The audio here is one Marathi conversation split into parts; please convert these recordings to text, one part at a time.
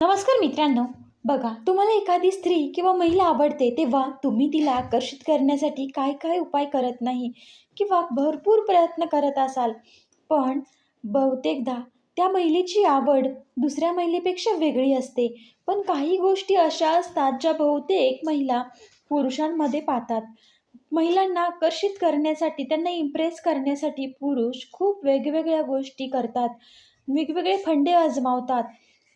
नमस्कार मित्रांनो. बघा तुम्हाला एखादी स्त्री किंवा महिला आवडते तेव्हा तुम्ही तिला आकर्षित करण्यासाठी काय काय उपाय करत नाही किंवा भरपूर प्रयत्न करत असाल. पण बहुतेकदा त्या महिलेची आवड दुसऱ्या महिलेपेक्षा वेगळी असते. पण काही गोष्टी अशा असतात ज्या बहुतेक महिला पुरुषांमध्ये पाहतात. महिलांना आकर्षित करण्यासाठी त्यांना इम्प्रेस करण्यासाठी पुरुष खूप वेगवेगळ्या गोष्टी करतात. वेगवेगळे फंडे आजमावतात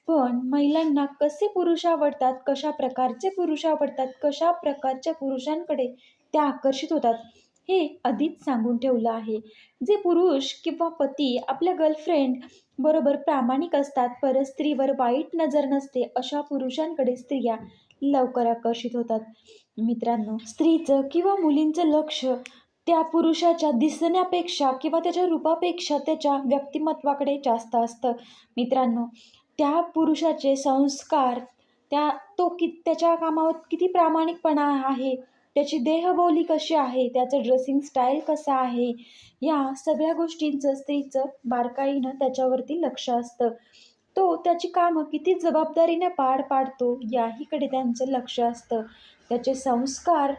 पण महिलांना कसे पुरुष आवडतात कशा प्रकारचे पुरुष आवडतात कशा प्रकारच्या पुरुषांकडे त्या आकर्षित होतात हे आधीच सांगून ठेवलं आहे. जे पुरुष किंवा पती आपल्या गर्लफ्रेंड बरोबर प्रामाणिक असतात परत स्त्रीवर वाईट नजर नसते अशा पुरुषांकडे स्त्रिया लवकर आकर्षित होतात. मित्रांनो स्त्रीचं किंवा मुलींचं लक्ष त्या पुरुषाच्या दिसण्यापेक्षा किंवा त्याच्या रूपापेक्षा त्याच्या व्यक्तिमत्वाकडे जास्त असतं. मित्रांनो त्या पुरुषाचे संस्कार त्या तो कि त्याच्या कामावर किती प्रामाणिकपणा आहे त्याची देहबोली कशी आहे त्याचं ड्रेसिंग स्टाईल कसा आहे या सगळ्या गोष्टींचं स्त्रीचं बारकाईनं त्याच्यावरती लक्ष असतं. तो त्याची कामं किती जबाबदारीने पार पाडतो याहीकडे त्यांचं लक्ष असतं. त्याचे संस्कार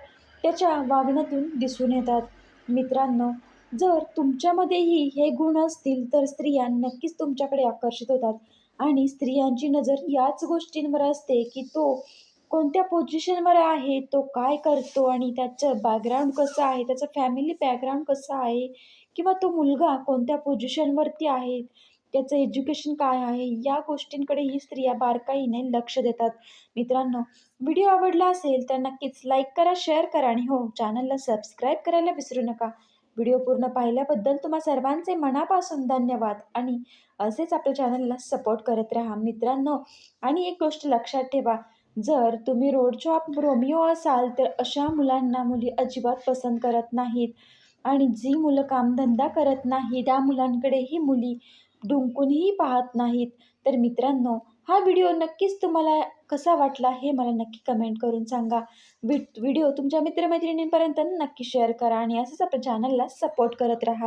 त्याच्या वागण्यातून दिसून येतात. मित्रांनो जर तुमच्यामध्येही हे गुण असतील तर स्त्रिया नक्कीच तुमच्याकडे आकर्षित होतात. आणि स्त्रियांची नजर याच गोष्टींवर असते की तो कोणत्या पोझिशनवर आहे तो काय करतो आणि त्याचं बॅकग्राऊंड कसं आहे त्याचं फॅमिली बॅकग्राऊंड कसं आहे किंवा तो मुलगा कोणत्या पोझिशनवरती आहे त्याचं एज्युकेशन काय आहे या गोष्टींकडे ही स्त्रिया बारकाईने लक्ष देतात. मित्रांनो व्हिडिओ आवडला असेल तर नक्कीच लाईक करा शेअर करा आणि हो चॅनलला सबस्क्राईब करायला विसरू नका. व्हिडिओ पूर्ण पाहिल्याबद्दल तुम्हा सर्वांचे मनापासून धन्यवाद. आणि असेच आपल्या चॅनलला सपोर्ट करत राहा मित्रांनो. आणि एक गोष्ट लक्षात ठेवा जर तुम्ही रोडच्या रोमिओ असाल तर अशा मुलांना मुली अजिबात पसंत करत नाहीत. आणि जी मुलं कामधंदा करत नाही त्या मुलांकडेही मुली डुंकूनही पाहत नाहीत. तर मित्रांनो हा व्हिडिओ नक्कीच तुम्हाला कसा वाटला हे मला नक्की कमेंट करून सांगा. व्हिडिओ तुमच्या मित्रमैत्रिणींपर्यंत नक्की शेअर करा आणि असंच आपण चॅनलला सपोर्ट करत राहा.